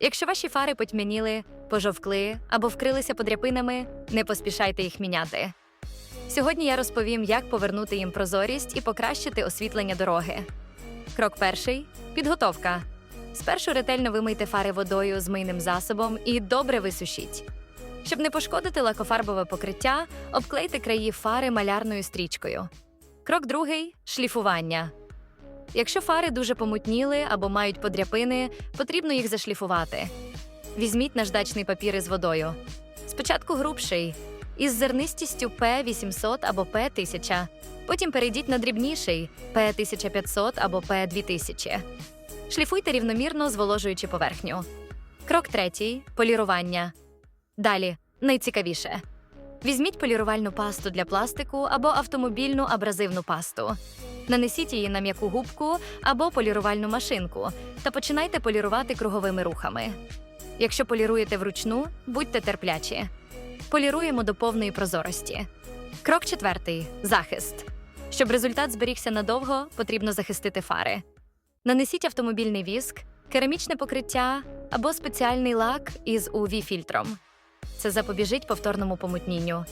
Якщо ваші фари потьмяніли, пожовкли або вкрилися подряпинами, не поспішайте їх міняти. Сьогодні я розповім, як повернути їм прозорість і покращити освітлення дороги. Крок перший підготовка. Спершу ретельно вимийте фари водою з мийним засобом і добре висушіть. Щоб не пошкодити лакофарбове покриття, обклейте краї фари малярною стрічкою. Крок другий шліфування. Якщо фари дуже помутніли або мають подряпини, потрібно їх зашліфувати. Візьміть наждачний папір із водою. Спочатку грубший, із зернистістю P800 або P1000. Потім перейдіть на дрібніший P1500 або P2000. Шліфуйте рівномірно, зволожуючи поверхню. Крок третій полірування. Далі найцікавіше. Візьміть полірувальну пасту для пластику або автомобільну абразивну пасту. Нанесіть її на м'яку губку або полірувальну машинку та починайте полірувати круговими рухами. Якщо поліруєте вручну, будьте терплячі. Поліруємо до повної прозорості. Крок четвертий захист. Щоб результат зберігся надовго, потрібно захистити фари. Нанесіть автомобільний віск, керамічне покриття або спеціальний лак із UV-фільтром. Це запобіжить повторному помутнінню.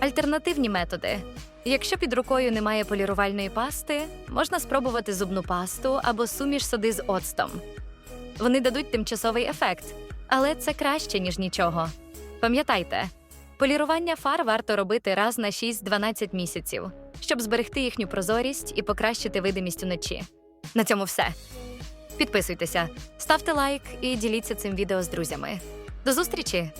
Альтернативні методи. Якщо під рукою немає полірувальної пасти, можна спробувати зубну пасту або суміш соди з оцтом. Вони дадуть тимчасовий ефект, але це краще, ніж нічого. Пам'ятайте, полірування фар варто робити раз на 6-12 місяців, щоб зберегти їхню прозорість і покращити видимість уночі. На цьому все. Підписуйтеся, ставте лайк і діліться цим відео з друзями. До зустрічі!